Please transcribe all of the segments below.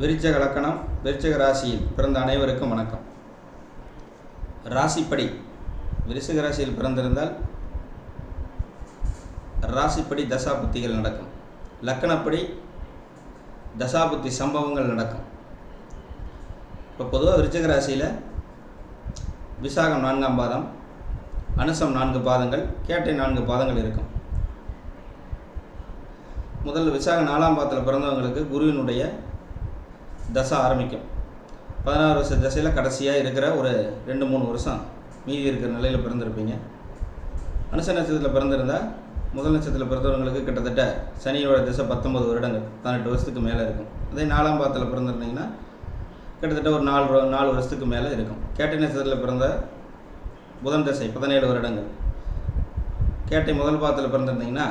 விருச்சக லக்கணம் விருச்சக ராசியில் பிறந்த அனைவருக்கும் வணக்கம். ராசிப்படி விருச்சக ராசியில் பிறந்திருந்தால் ராசிப்படி தசாபுத்திகள் நடக்கும். லக்கணப்படி தசாபுத்தி சம்பவங்கள் நடக்கும். இப்போ பொதுவாக விருச்சக ராசியில் விசாகம் நான்காம் பாதம் அனுசம் நான்கு பாதங்கள் கேட்டை நான்கு பாதங்கள் இருக்கும். முதல்ல விசாக நாலாம் பாதத்தில் பிறந்தவங்களுக்கு குருவினுடைய தசை ஆரம்பிக்கும். பதினாறு வருஷ தசையில் கடைசியாக இருக்கிற ஒரு ரெண்டு மூணு வருஷம் மீதி இருக்கிற நிலையில் பிறந்திருப்பீங்க. அனுச நட்சத்திரத்தில் பிறந்திருந்தால் முதல் நட்சத்திரத்தில் பிறந்தவங்களுக்கு கிட்டத்தட்ட சனியோட திசை பத்தொம்பது வருடங்கள். பதினெட்டு வருஷத்துக்கு மேலே இருக்கும். அதே நாலாம் பாதத்தில் பிறந்திருந்தீங்கன்னா கிட்டத்தட்ட ஒரு நாலு நாலு வருஷத்துக்கு மேலே இருக்கும். கேட்டை நட்சத்திரத்தில் பிறந்த புதன் தசை பதினேழு வருடங்கள். கேட்டை முதல் பாதத்தில் பிறந்திருந்தீங்கன்னா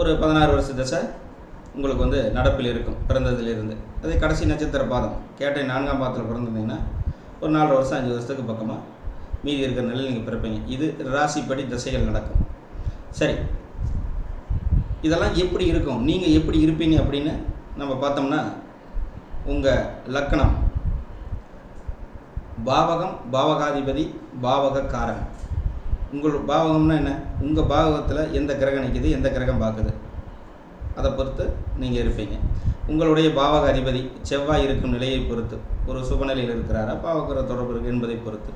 ஒரு பதினாறு வருஷ தசை உங்களுக்கு வந்து நடப்பில் இருக்கும் பிறந்ததுலேருந்து. அதே கடைசி நட்சத்திர பாதம். கேட்டை நான்காம் பாதத்தில் பிறந்திருந்தீங்கன்னா ஒரு நாலு வருஷம் அஞ்சு வருஷத்துக்கு பக்கமாக மீதி இருக்கிற நிலையில் நீங்கள் பிறப்பீங்க. இது ராசிப்படி திசைகள் நடக்கும். சரி. இதெல்லாம் எப்படி இருக்கும்? நீங்கள் எப்படி இருப்பீங்க அப்படின்னு நம்ம பார்த்தோம்னா உங்கள் லக்கணம். பாவகம் பாவகாதிபதி பாவக காரகம் உங்கள் பாவகம்னா என்ன? உங்கள் பாவகத்தில் எந்த கிரகம் நிற்கிது எந்த கிரகம் பார்க்குது? அதை பொறுத்து நீங்கள் இருப்பீங்க. உங்களுடைய பாவக அதிபதி செவ்வாய் இருக்கும் நிலையை பொறுத்து ஒரு சுபநிலையில் இருக்கிறாரா? பாவகிர தொடர்பு இருக்கு என்பதை பொறுத்து.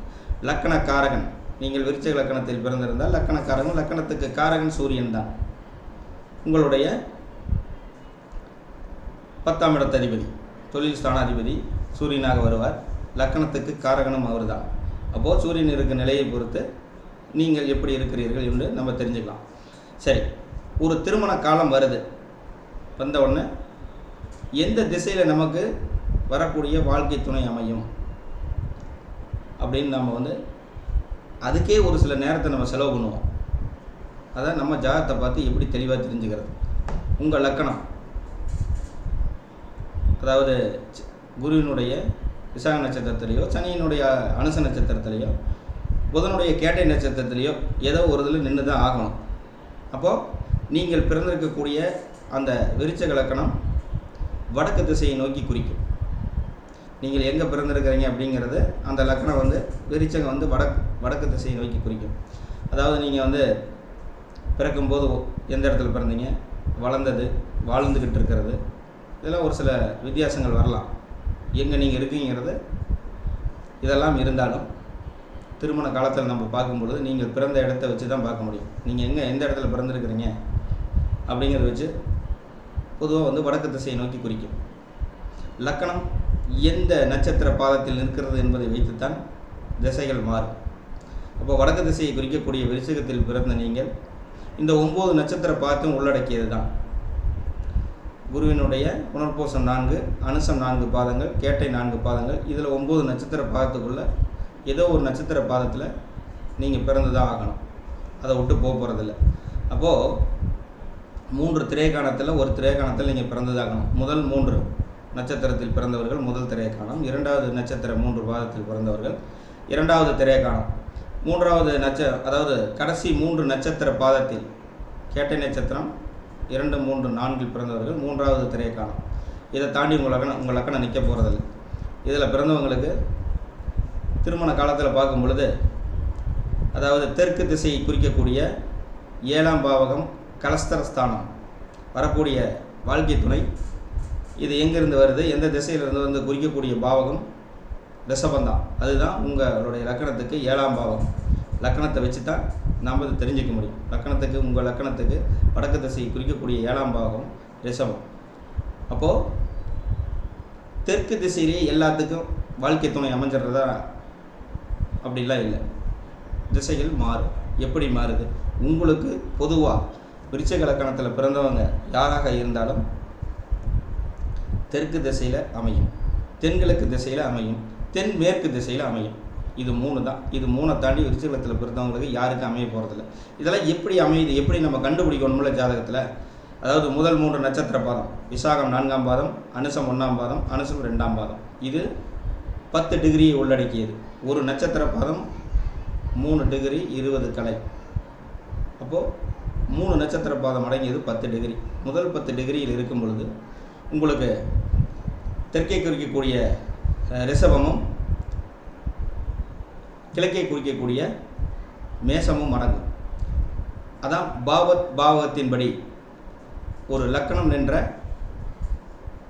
லக்கணக்காரகன் நீங்கள் விருச்சிக லக்கணத்தில் பிறந்திருந்தால் லக்கணக்காரகன் லக்கணத்துக்கு காரகன் சூரியன் தான். உங்களுடைய பத்தாம் இடத்து அதிபதி தொழில் ஸ்தானாதிபதி சூரியனாக வருவார். லக்கணத்துக்கு காரகனும் அவர்தான். அப்போது சூரியன் இருக்கும் நிலையை பொறுத்து நீங்கள் எப்படி இருக்கிறீர்கள் என்று நம்ம தெரிஞ்சுக்கலாம். சரி ஒரு திருமண காலம் வருது. வந்த உடனே எந்த திசையில் நமக்கு வரக்கூடிய வாழ்க்கை துணை அமையும் அப்படின்னு நம்ம வந்து அதுக்கே ஒரு சில நேரத்தை நம்ம செலவு பண்ணுவோம். அதை நம்ம ஜாதகத்தை பார்த்து எப்படி தெளிவாக தெரிஞ்சுக்கிறது. உங்கள் லக்கணம். அதாவது குருவினுடைய விசாக நட்சத்திரத்திலேயோ சனியினுடைய அனுச நட்சத்திரத்திலேயோ புதனுடைய கேட்டை நட்சத்திரத்திலேயோ ஏதோ ஒரு இதில் நின்று தான் ஆகணும். அப்போது நீங்கள் பிறந்திருக்கக்கூடிய அந்த விருச்சக லக்கணம் வடக்கு திசையை நோக்கி குறிக்கும். நீங்கள் எங்கே பிறந்திருக்கிறீங்க அப்படிங்கிறது அந்த லக்கணம் வந்து விருச்சகம் வந்து வடக்கு வடக்கு திசையை நோக்கி குறிக்கும். அதாவது நீங்கள் வந்து பிறக்கும்போது எந்த இடத்துல பிறந்தீங்க? வளர்ந்தது வாழ்ந்துக்கிட்டு இருக்கிறது. இதெல்லாம் ஒரு சில வித்தியாசங்கள் வரலாம். எங்கே நீங்கள் இருக்கீங்கிறது இதெல்லாம் இருந்தாலும் திருமண காலத்தில் நம்ம பார்க்கும்பொழுது நீங்கள் பிறந்த இடத்த வச்சு தான் பார்க்க முடியும். நீங்கள் எங்கே எந்த இடத்துல பிறந்திருக்கிறீங்க அப்படிங்கிறத வச்சு பொதுவாக வந்து வடக்கு திசையை நோக்கி குறிக்கும். லக்கணம் எந்த நட்சத்திர பாதத்தில் நிற்கிறது என்பதை வைத்துத்தான் திசைகள் மாறும். அப்போ வடக்கு திசையை குறிக்கக்கூடிய விருச்சிகத்தில் பிறந்த நீங்கள் இந்த ஒம்பது நட்சத்திர பாதத்தையும் உள்ளடக்கியது தான் குருவினுடைய புனர்போஷம் நான்கு அனுசம் நான்கு பாதங்கள் கேட்டை நான்கு பாதங்கள் இதில் ஒம்பது நட்சத்திர பாதத்துக்குள்ளே ஏதோ ஒரு நட்சத்திர பாதத்தில் நீங்கள் பிறந்து தான் ஆகணும். அதை விட்டு போக போகிறதில்ல அப்போது மூன்று திரைக்காணத்தில் ஒரு திரைக்காணத்தில் நீங்கள் பிறந்ததாகணும். முதல் மூன்று நட்சத்திரத்தில் பிறந்தவர்கள் முதல் திரைக்காணம் இரண்டாவது நட்சத்திர மூன்று பாதத்தில் பிறந்தவர்கள் இரண்டாவது திரைக்காணம். மூன்றாவது நட்ச அதாவது கடைசி மூன்று நட்சத்திர பாதத்தில் கேட்டை நட்சத்திரம் இரண்டு மூன்று நான்கில் பிறந்தவர்கள் மூன்றாவது திரைக்காணம். இதை தாண்டி உங்கள் லக்கணம் உங்கள் லக்கணம் நிற்க போகிறதில்ல இதில் பிறந்தவங்களுக்கு திருமண காலத்தில் பார்க்கும் பொழுது அதாவது தெற்கு திசையை குறிக்கக்கூடிய ஏழாம் பாவகம் கலஸ்தரஸ்தானம் வரக்கூடிய வாழ்க்கை துணை. இது எங்கேருந்து வருது? எந்த திசையிலிருந்து வந்து குறிக்கக்கூடிய பாவகம் ரிஷபந்தான். அதுதான் உங்களுடைய லக்கணத்துக்கு ஏழாம் பாவகம். லக்கணத்தை வச்சு தான் நாம் இதை தெரிஞ்சுக்க முடியும். லக்கணத்துக்கு உங்கள் லக்கணத்துக்கு வடக்கு திசையை குறிக்கக்கூடிய ஏழாம் பாவகம் ரிஷபம். அப்போது தெற்கு திசையிலேயே எல்லாத்துக்கும் வாழ்க்கை துணை அமைஞ்சிடுறதா? அப்படிலாம் இல்லை. திசைகள் மாறும். எப்படி மாறுது? உங்களுக்கு பொதுவாக விருச்சக லக்கணத்தில் பிறந்தவங்க யாராக இருந்தாலும் தெற்கு திசையில் அமையும். தென்கிழக்கு திசையில் அமையும். தென் மேற்கு திசையில் அமையும். இது மூணு தான். இது மூணை தாண்டி விருச்சகத்தில் பிறந்தவங்களுக்கு யாருக்கும் அமைய போகிறதில்ல இதெல்லாம் எப்படி அமையுது? எப்படி நம்ம கண்டுபிடிக்கணும்ல ஜாதகத்தில்? அதாவது முதல் மூன்று நட்சத்திர பாதம். விசாகம் நான்காம் பாதம் அனுசம் ஒன்றாம் பாதம் அனுசம் ரெண்டாம் பாதம். இது பத்து டிகிரியை உள்ளடக்கியது. ஒரு நட்சத்திர பாதம் மூணு டிகிரி இருபது கலை. அப்போது மூணு நட்சத்திர பாதம் அடங்கியது பத்து டிகிரி முதல் பத்து டிகிரியில் இருக்கும் பொழுது உங்களுக்கு தெற்கை குறிக்கக்கூடிய அஹ், ரிஷபமும் கிழக்கை குறிக்கக்கூடிய மேசமும் அடங்கும். அதான் பாவத் பாவகத்தின்படி ஒரு லக்கணம் நின்ற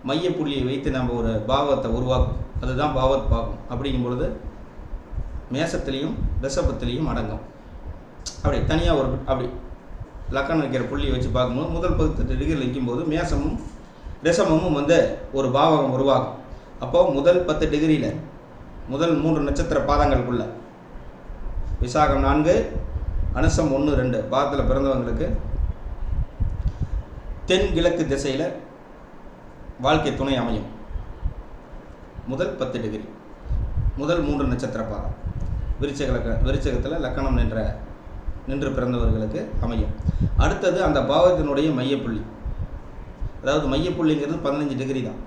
மையப்புள்ளியை வைத்து நம்ம ஒரு பாவத்தை உருவாக்கும். அதுதான் பாவத் பாகம். அப்படிங்கும் பொழுது மேசத்துலேயும் ரிஷபத்திலையும் அடங்கும். அப்படி தனியாக ஒரு அப்படி லக்கணம் வைக்கிற புள்ளியை வச்சு பார்க்கும்போது முதல் பத்து டிகிரியில் நிற்கும்போது மேசமும் ரிஷபமும் வந்து ஒரு பாவகம் உருவாகும். அப்போது முதல் பத்து டிகிரியில் முதல் மூன்று நட்சத்திர பாதங்களுக்குள்ள விசாகம் நான்கு அனுசம் ஒன்று ரெண்டு பாதத்தில் பிறந்தவங்களுக்கு தென்கிழக்கு திசையில் வாழ்க்கை துணை அமையும். முதல் பத்து டிகிரி முதல் மூன்று நட்சத்திர பாதம். விருச்சக விருச்சகத்தில் லக்கணம் நின்ற நின்று பிறந்தவர்களுக்கு அமையும். அடுத்தது அந்த பாவத்தினுடைய மையப்புள்ளி. அதாவது மையப்புள்ளிங்கிறது பதினஞ்சு டிகிரி தான்.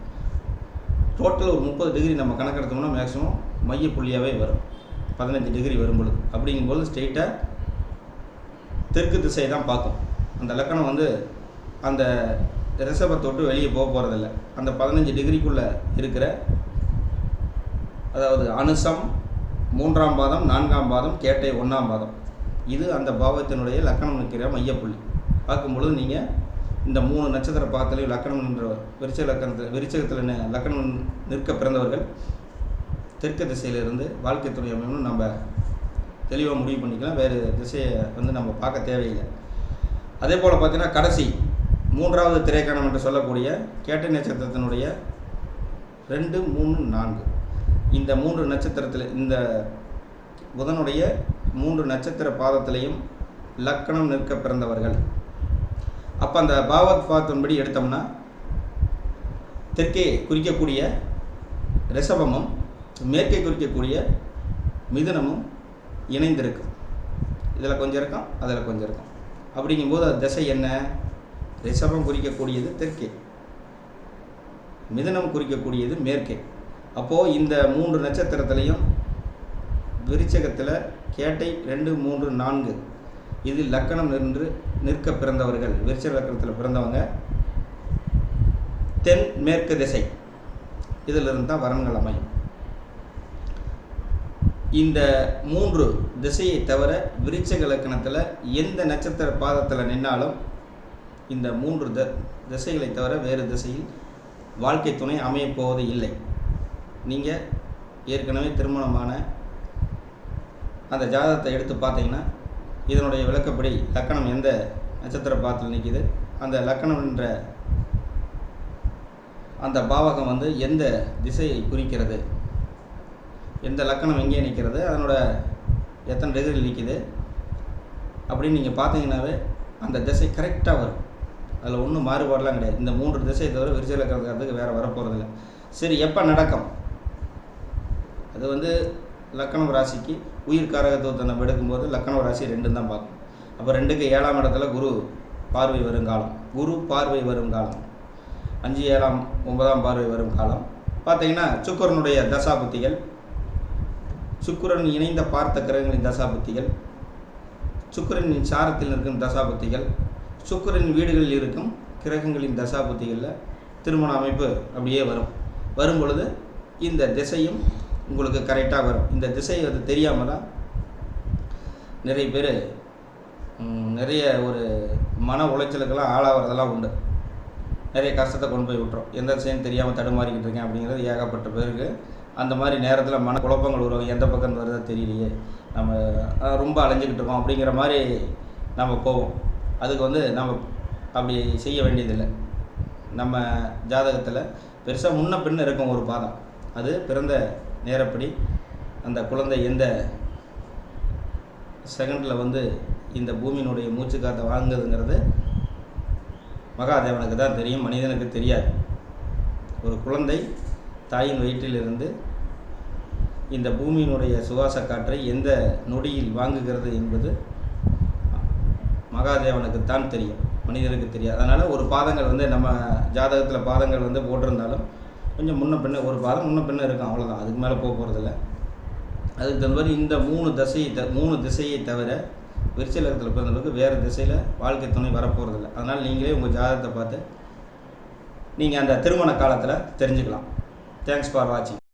டோட்டல் ஒரு முப்பது டிகிரி நம்ம கணக்கெடுத்தோம்னா மேக்ஸிமம் மையப்புள்ளியாகவே வரும். பதினஞ்சு டிகிரி வரும்பொழுது அப்படிங்கும்போது ஸ்ட்ரெயிட்டாக தெற்கு திசையை தான் பார்க்கும். அந்த லக்கணம் வந்து அந்த ரிஷபத்தை தொட்டு வெளியே போக போகிறதில்ல அந்த பதினஞ்சு டிகிரிக்குள்ளே இருக்கிற அதாவது அனுசம் மூன்றாம் பாதம் நான்காம் பாதம் கேட்டை ஒன்றாம் பாதம். இது அந்த பாவத்தினுடைய லக்கணம் நிற்கிற மையப்புள்ளி. பார்க்கும்பொழுது நீங்கள் இந்த மூணு நட்சத்திர பாதத்திலையும் லக்கணம் நின்ற விருச்ச லக்கணத்தில் விருச்சகத்தில் லக்கணம் நிற்க பிறந்தவர்கள் தெற்கு திசையிலிருந்து வாழ்க்கை துணை அமையணும்னு நம்ம தெளிவாக முடிவு பண்ணிக்கலாம். வேறு திசையை வந்து நம்ம பார்க்க தேவையில்லை. அதே போல் பார்த்தீங்கன்னா கடைசி மூன்றாவது திரைக்கணம் என்று சொல்லக்கூடிய கேட்டை நட்சத்திரத்தினுடைய ரெண்டு மூணு நான்கு. இந்த மூன்று நட்சத்திரத்தில் இந்த புதனுடைய மூன்று நட்சத்திர பாதத்திலையும் லக்கணம் நிற்க பிறந்தவர்கள். அப்போ அந்த பாவத் பாத்தின்படி எடுத்தோம்னா தெற்கே குறிக்கக்கூடிய ரிஷபமும் மேற்கே குறிக்கக்கூடிய மிதுனமும் இணைந்திருக்கும். இதில் கொஞ்சம் இருக்கும் அதில் கொஞ்சம் இருக்கும். அப்படிங்கும்போது அது திசை என்ன? ரிஷபம் குறிக்கக்கூடியது தெற்கே. மிதனம் குறிக்கக்கூடியது மேற்கே. அப்போது இந்த மூன்று நட்சத்திரத்திலையும் விருச்சகத்தில் கேட்டை ரெண்டு மூன்று நான்கு. இது லக்கணம் நின்று நிற்க பிறந்தவர்கள். விருச்சக லக்கணத்தில் பிறந்தவங்க. தென் மேற்கு திசை. இதிலிருந்து தான் வரன்கள் அமையும். இந்த மூன்று திசையை தவிர விருச்சக லக்கணத்தில் எந்த நட்சத்திர பாதத்தில் நின்னாலும் இந்த மூன்று த திசைகளை தவிர வேறு திசையில் வாழ்க்கை துணை அமையப் போவது இல்லை. நீங்கள் ஏற்கனவே திருமணமான அந்த ஜாதகத்தை எடுத்து பார்த்தீங்கன்னா இதனுடைய விளக்கப்படி லக்கணம் எந்த நட்சத்திர பாதத்தில் நிற்கிது அந்த லக்கணம் என்ற அந்த பாவகம் வந்து எந்த திசையை குறிக்கிறது? எந்த லக்கணம் எங்கே நிற்கிறது அதனோட எத்தனை டிகிரியில் நிற்கிது அப்படின்னு நீங்கள் பார்த்தீங்கன்னாவே அந்த திசை கரெக்டாக வரும். அதில் ஒன்றும் மாறுபாடெலாம் கிடையாது. இந்த மூன்று திசையை தவிர விரிசல் இருக்கிறதுக்கு வேறு வரப்போகிறதில்ல சரி எப்போ நடக்கும்? அது வந்து லக்கணம் ராசிக்கு உயிர் காரகத்துவத்தை நம்ம எடுக்கும்போது லக்கணம் ராசி ரெண்டும் தான் பார்க்கும் அப்போ ரெண்டுக்கு ஏழாம் இடத்துல குரு பார்வை வரும் காலம். குரு பார்வை வரும் காலம். அஞ்சு ஏழாம் ஒன்பதாம் பார்வை வரும் காலம். பார்த்தீங்கன்னா சுக்கரனுடைய தசாபுத்திகள். சுக்கிரன் இணைந்த பார்த்த கிரகங்களின் தசாபுத்திகள். சுக்கிரனின் சாரத்தில் இருக்கும் தசாபுத்திகள். சுக்கரன் வீடுகளில் இருக்கும் கிரகங்களின் தசாபுத்திகளில் திருமண அமைப்பு அப்படியே வரும். வரும் பொழுது இந்த திசையும் உங்களுக்கு கரெக்டாக வரும். இந்த திசை அது தெரியாமல் தான் நிறைய பேர் நிறைய ஒரு மன உளைச்சலுக்கெல்லாம் ஆளாகிறதெல்லாம் உண்டு. நிறைய கஷ்டத்தை கொண்டு போய் விட்டுரும். எந்த திசைன்னு தெரியாமல் தடுமாறிக்கிட்டு இருக்கேன் அப்படிங்கிறது ஏகப்பட்ட பேருக்கு அந்த மாதிரி நேரத்தில் மன குழப்பங்கள் உருவாகும் எந்த பக்கம் வருதோ தெரியலையே. நம்ம ரொம்ப அலைஞ்சிக்கிட்டு இருக்கோம் அப்படிங்கிற மாதிரி நம்ம போவோம். அதுக்கு வந்து நம்ம அப்படி செய்ய வேண்டியதில்லை. நம்ம ஜாதகத்தில் பெருசாக முன்ன பின்ன இருக்கும் ஒரு பாதம். அது பிறந்த நேரப்படி அந்த குழந்தை எந்த செகண்டில் வந்து இந்த பூமியினுடைய மூச்சு காற்றை வாங்குதுங்கிறது மகாதேவனுக்கு தான் தெரியும் மனிதனுக்கு தெரியாது. ஒரு குழந்தை தாயின் வயிற்றிலிருந்து இந்த பூமியினுடைய சுவாச காற்றை எந்த நொடியில் வாங்குகிறது என்பது மகாதேவனுக்கு தான் தெரியும் மனிதனுக்கு தெரியாது. அதனால் ஒரு பாதங்கள் வந்து நம்ம ஜாதகத்தில் பாதங்கள் வந்து போட்டிருந்தாலும் கொஞ்சம் முன்ன பின்ன ஒரு பாதம் முன்ன பின்ன இருக்கும் அவ்வளோதான் அதுக்கு மேலே போக போகிறதில்ல அதுக்கு தகுந்த மாதிரி இந்த மூணு திசையை த மூணு திசையை தவிர விருச்சலகத்தில் பிறந்தவங்களுக்கு வேறு திசையில் வாழ்க்கை துணை வரப்போகிறதில்ல அதனால் நீங்களே உங்கள் ஜாதகத்தை பார்த்து நீங்கள் அந்த திருமண காலத்தில் தெரிஞ்சுக்கலாம். தேங்க்ஸ் ஃபார் வாட்சிங்